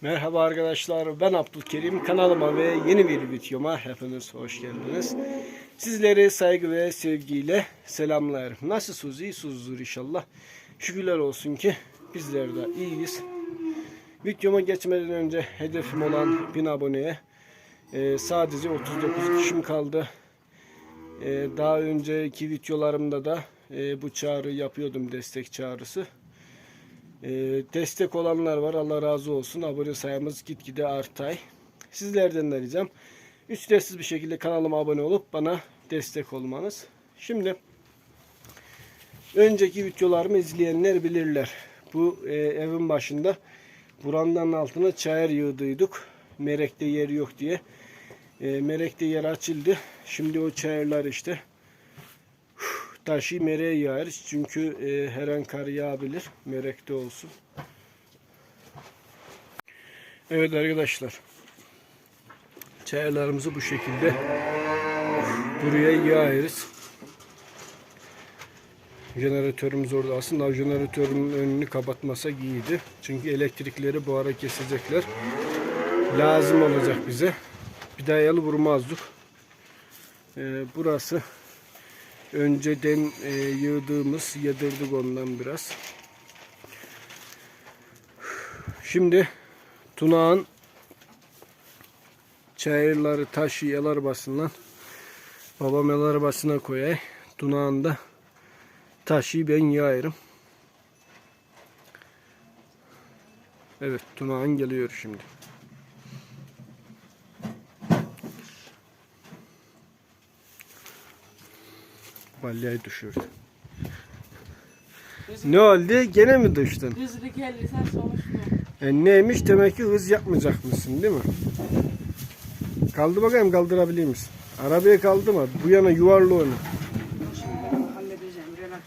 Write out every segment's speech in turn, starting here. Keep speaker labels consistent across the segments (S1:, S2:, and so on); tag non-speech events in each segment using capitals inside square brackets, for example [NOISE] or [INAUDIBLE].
S1: Merhaba arkadaşlar ben Abdülkerim kanalıma ve yeni bir videoma hepiniz hoş geldiniz. Sizleri saygı ve sevgiyle selamlar. Nasılsınız? İyisiniz inşallah. Şükürler olsun ki bizler de iyiyiz. Videoma geçmeden önce hedefim olan 1000 aboneye e, sadece 39 kişim kaldı. E, daha önceki videolarımda da e, bu çağrı yapıyordum destek çağrısı. Ee, destek olanlar var. Allah razı olsun. Abone sayımız gitgide artay. Sizlerden de ricam ücretsiz bir şekilde kanalıma abone olup bana destek olmanız. Şimdi önceki videolarımı izleyenler bilirler. Bu e, evin başında burandanın altına çayır yığdıydık. Merekte yer yok diye. E, merekte yer açıldı. Şimdi o çayırlar işte taşı mereğe yağarız. Çünkü e, her an kar yağabilir. Merekte olsun. Evet arkadaşlar. Çaylarımızı bu şekilde buraya yağarız. Jeneratörümüz orada. Aslında jeneratörün önünü kapatmasak iyiydi. Çünkü elektrikleri bu ara kesecekler. Lazım olacak bize. Bir daha yalı vurmazdık. Ee, burası önceden e, yığdığımız yadırdık ondan biraz. Şimdi Tunağın çayırları taşı el arabasından babam el arabasına koyay. Tunağın da taşı ben yayarım. Evet Tunağın geliyor şimdi. Balyayı düşürdü. Ne oldu? Gene mi düştün?
S2: Hızlı gelirsen sonuçlu.
S1: E neymiş? Demek ki hız yapmayacak mısın değil mi? Kaldı bakayım kaldırabilir misin? Arabayı kaldırma. Bu yana yuvarlı onu.
S2: Halledeceğim. Relax.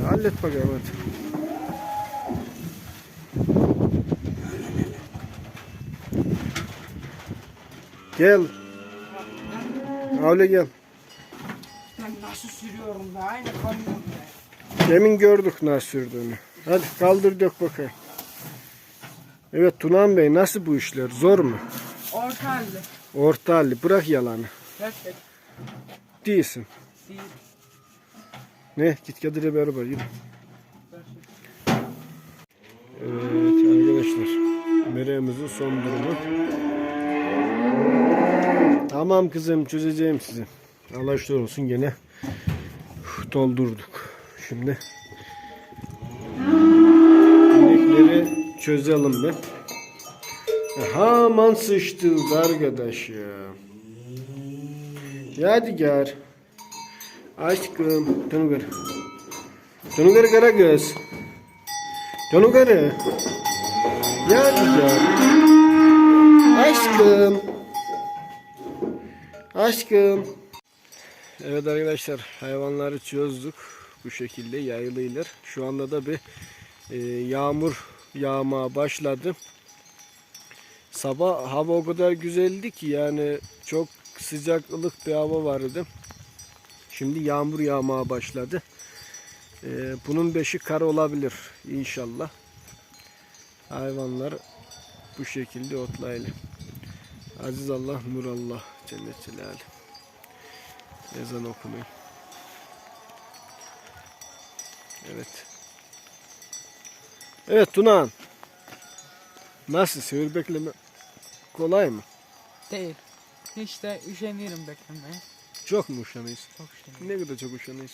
S1: E, hallet bakayım hadi. Gel. Öyle gel.
S2: Sürüyorum be? Aynı kamyon be.
S1: Demin gördük nasıl sürdüğünü. Hadi kaldır dök bakayım. Evet Tunan Bey nasıl bu işler? Zor mu?
S2: Orta halde.
S1: Orta halli. Bırak yalanı.
S2: Gerçek
S1: Değilsin.
S2: değil.
S1: Ne? Git kadire beraber yürü. Evet arkadaşlar. Mereğimizin son durumu. Tamam kızım çözeceğim sizi. Allah şükür olsun gene doldurduk. Şimdi inekleri çözelim bir. Aman sıçtık arkadaş ya. Yadigar. Aşkım. Dönüver. Dönüver Karagöz. Dönüver. Yadigar. Aşkım. Aşkım. Evet arkadaşlar hayvanları çözdük. Bu şekilde yayılıylar. Şu anda da bir e, yağmur yağmaya başladı. Sabah hava o kadar güzeldi ki yani çok sıcak ılık bir hava vardı. Şimdi yağmur yağmaya başladı. E, bunun beşi kar olabilir inşallah. Hayvanlar bu şekilde otlaylı. Aziz Allah, nur Allah, cennet celali. Ezan okumayın. Evet. Evet Tunan. Nasıl? Sığır bekleme kolay mı?
S2: Değil. Hiç de üşeniyorum beklemeye.
S1: Çok mu uşanıyız?
S2: Çok üşeniyorum.
S1: Ne kadar çok uşanıyız?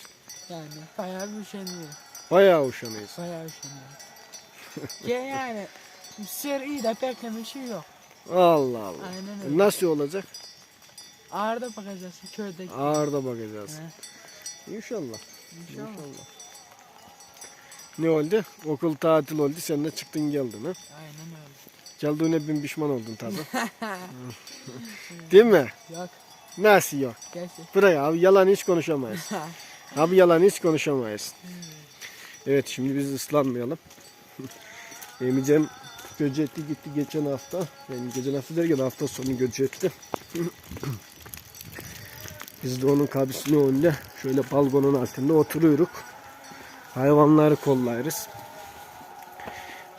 S2: Yani bayağı bir üşeniyorum.
S1: Bayağı uşanıyız.
S2: Bayağı üşeniyorum. ya yani sır iyi de bekleme şey yok.
S1: Allah Allah.
S2: Aynen öyle.
S1: Nasıl olacak?
S2: Ağırda bakacağız köydeki.
S1: Ağırda bakacağız. İnşallah.
S2: İnşallah.
S1: İnşallah. Ne oldu? Okul tatil oldu. Sen de çıktın geldin ha?
S2: Aynen öyle.
S1: Geldiğine bin pişman oldun tabi. [LAUGHS] [LAUGHS] Değil mi?
S2: Yok
S1: Nasıl yok?
S2: gerçek.
S1: Bırak abi yalan hiç konuşamayız. [LAUGHS] Abi yalan hiç konuşamayız. Evet şimdi biz ıslanmayalım. Emicem göcetti gitti geçen hafta. Yani geçen hafta derken hafta sonu göcetti. Biz de onun kabisinin önünde şöyle balkonun altında oturuyoruz. Hayvanları kollarız.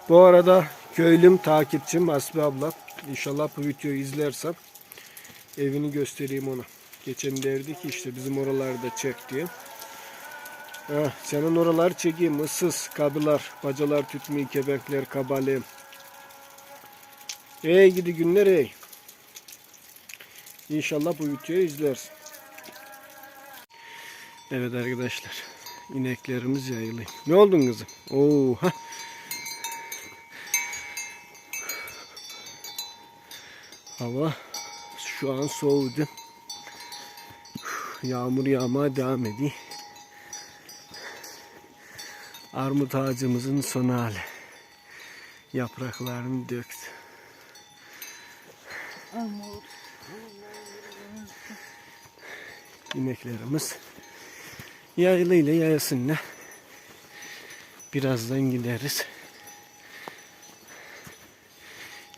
S1: Bu arada köylüm, takipçim Asbi abla. İnşallah bu videoyu izlersem evini göstereyim ona. Geçen derdi ki işte bizim oralarda çek diye. Ha, senin oraları çekeyim. Issız, kabılar, bacalar, tütmeyi, kebenkler, kabale. Ey gidi günler ey. İnşallah bu videoyu izlersin. Evet arkadaşlar. İneklerimiz yayılıyor. Ne oldun kızım? Oo, ha. Hava şu an soğudu. Yağmur yağmaya devam ediyor. Armut ağacımızın son hali. Yapraklarını döktü. İneklerimiz yayılıyla yayasınlar. Birazdan gideriz.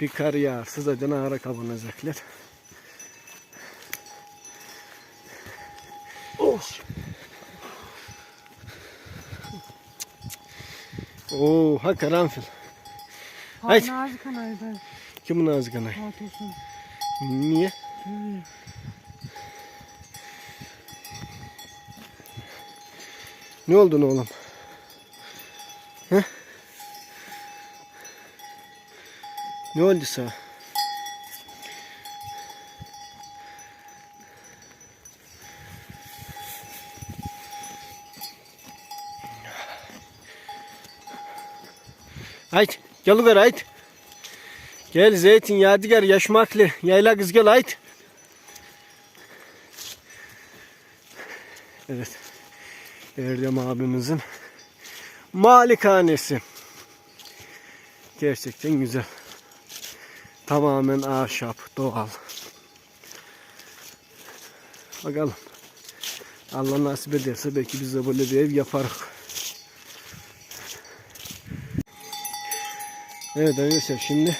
S1: Bir kar yağarsa zaten ağra kabanacaklar. Oh. Oo, ha karanfil. Haydi.
S2: Nazik anaydı.
S1: Kimin ağzı kanay?
S2: Hatosun.
S1: Niye? Ne oldu oğlum? He? Ne oldu sana? Haydi gel yukarı haydi. Gel zeytin yadigar yaşmaklı yayla kız gel haydi. Erdem abimizin malikanesi. Gerçekten güzel. Tamamen ahşap, doğal. Bakalım. Allah nasip ederse belki biz de böyle bir ev yaparız. Evet arkadaşlar şimdi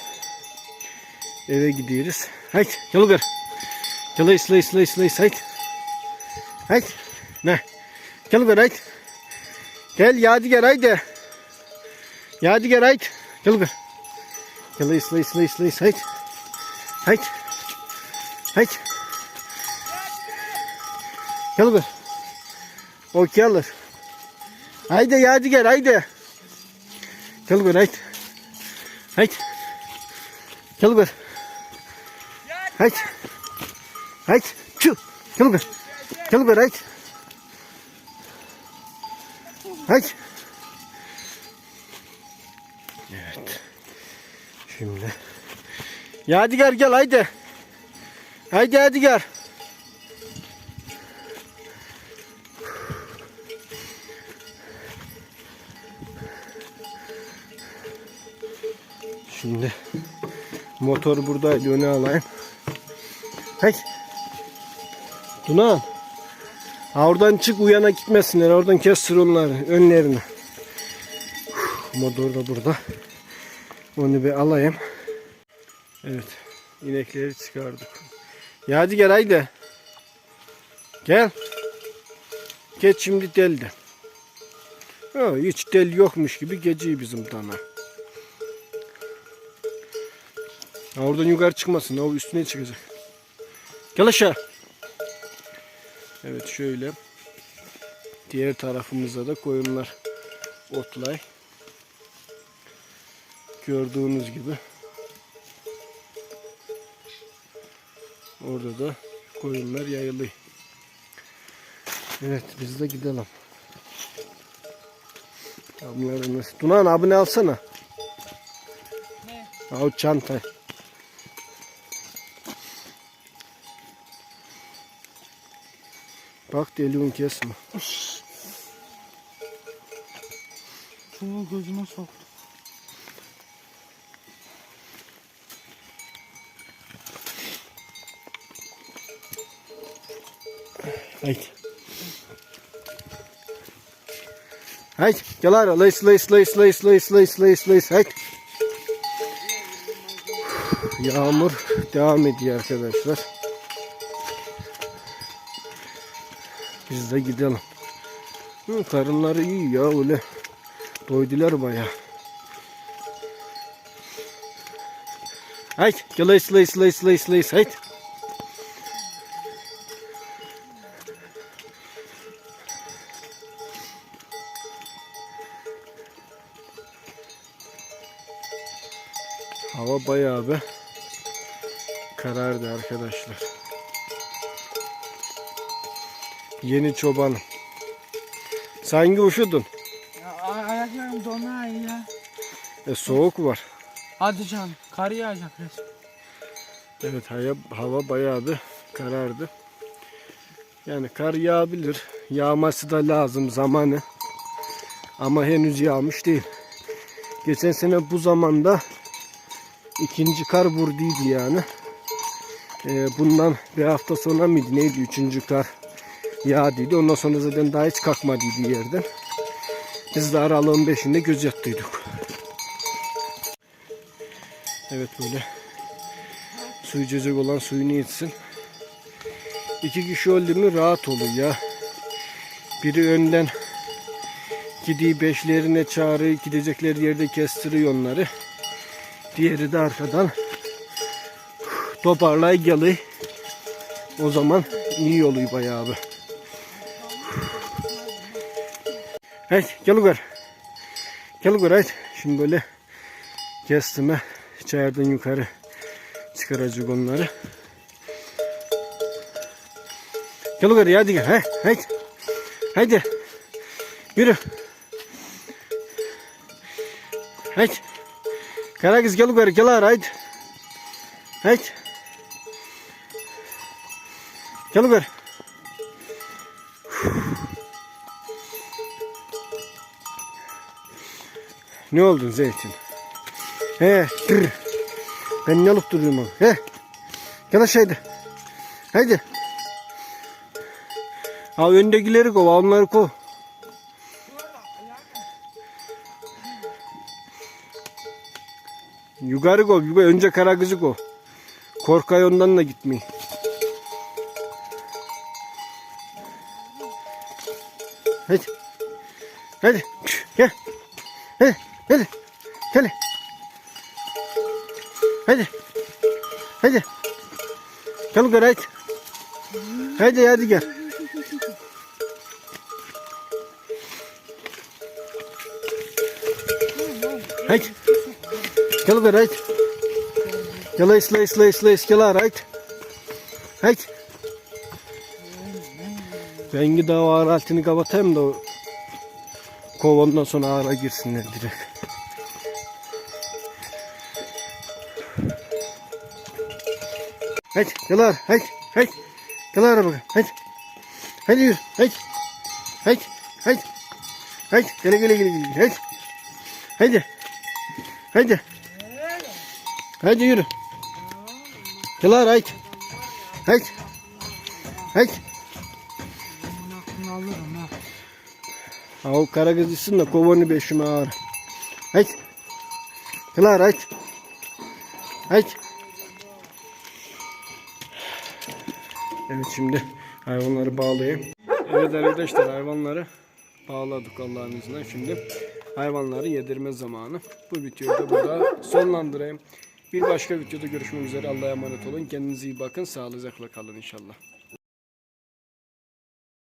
S1: eve gidiyoruz. Haydi yukarı. Gel ısla ısla ısla ısla haydi. Haydi. Ne? Gel yukarı haydi. Gel Yadigar haydi. Yadigar haydi. Gel yukarı. Gel ısla ısla ısla ısla haydi. Haydi. Haydi. Gel yukarı. O alır. Haydi Yadigar haydi. Gel yukarı haydi. Haydi. Gel yukarı. Haydi. Haydi. Şu. Gel yukarı. Gel yukarı haydi. Haydi. Evet. Şimdi. Yadigar gel haydi. Haydi Yadigar. Şimdi motor buradaydı öne alayım. Hey. Tuna. Oradan çık uyana gitmesinler. Oradan kestir onları önlerini. Motor da burada. Onu bir alayım. Evet. inekleri çıkardık. Yadigar haydi. Gel. Geç şimdi deldi. Ha, hiç del yokmuş gibi geceyi bizim dana. Oradan yukarı çıkmasın. O üstüne çıkacak. Gel aşağı. Evet şöyle. Diğer tarafımızda da koyunlar otlay. Gördüğünüz gibi. Orada da koyunlar yayılıyor. Evet biz de gidelim. Ablalarımız. Dunan abone alsana.
S2: Ne?
S1: Al çantayı. Bak deliğini kesme.
S2: Şunu gözüme soktu.
S1: Haydi. Haydi gel ara. Lays lays lays lays lays lays lays lays. Haydi. Yağmur devam ediyor arkadaşlar. Biz de gidelim. Hı, karınları iyi ya öyle. Doydular baya. Haydi gel slay slay slay slay haydi. Hava bayağı bir karardı arkadaşlar. Yeni çobanım. Sanki.
S2: Ya, ay- ayaklarım donar ya.
S1: E, soğuk var.
S2: Hadi canım. Kar yağacak resmen.
S1: Evet hava, hava bayağı bir karardı. Yani kar yağabilir. Yağması da lazım zamanı. Ama henüz yağmış değil. Geçen sene bu zamanda ikinci kar vurduydu yani. Ee, bundan bir hafta sonra mıydı neydi üçüncü kar yağdıydı. Ondan sonra zaten daha hiç kalkmadıydı yerden. Biz de aralığın beşinde göz yattıydık. Evet böyle su içecek olan suyunu içsin. İki kişi öldü mü rahat olur ya. Biri önden gidiği beşlerine çağırıyor, gidecekleri yerde kestiriyor onları. Diğeri de arkadan toparlay geliyor. O zaman iyi oluyor bayağı bir. Haydi gel yukarı. Gel yukarı haydi. Şimdi böyle kestime içeriden yukarı çıkaracak onları. Gel yukarı hadi gel. He, haydi. Haydi. Yürü. Haydi. Karagöz gel yukarı gel ara haydi. Haydi. Gel yukarı. Ne oldun Zeytin? He, gır. Ben ne alıp duruyorum abi? He. Gel aşağıda. Haydi. Ha öndekileri kov, onları kov. Yukarı kov, yukarı. Önce kara kızı kov. Korkay ondan da gitmeyin. Hadi. Hadi. Gel. Hadi. Hadi. Gel. Hadi. Hadi. Gel yukarı hadi. Hadi hadi gel. Hadi. Gel yukarı hadi. Gel isla isla isla isla gel hadi. Hadi. Ben daha ağır altını kapatayım da kovandan sonra ağıra girsinler direkt. Hadi gel ara, hadi hadi. Gel ara bakalım hadi. Hadi yürü hadi. Hadi hadi. Hadi gele gele gele gele hadi. Hadi. Hadi. Hadi yürü. Gel ara hadi. Hadi. Hadi.
S2: Bunun aklını alırım ha.
S1: Ha o kara kızısın da kovanı beşime ağır. Hadi. Gel ara hadi. Hadi. Evet şimdi hayvanları bağlayayım. Evet arkadaşlar hayvanları bağladık Allah'ın izniyle. Şimdi hayvanları yedirme zamanı. Bu videoyu da burada sonlandırayım. Bir başka videoda görüşmek üzere. Allah'a emanet olun. Kendinize iyi bakın. Sağlıcakla kalın inşallah.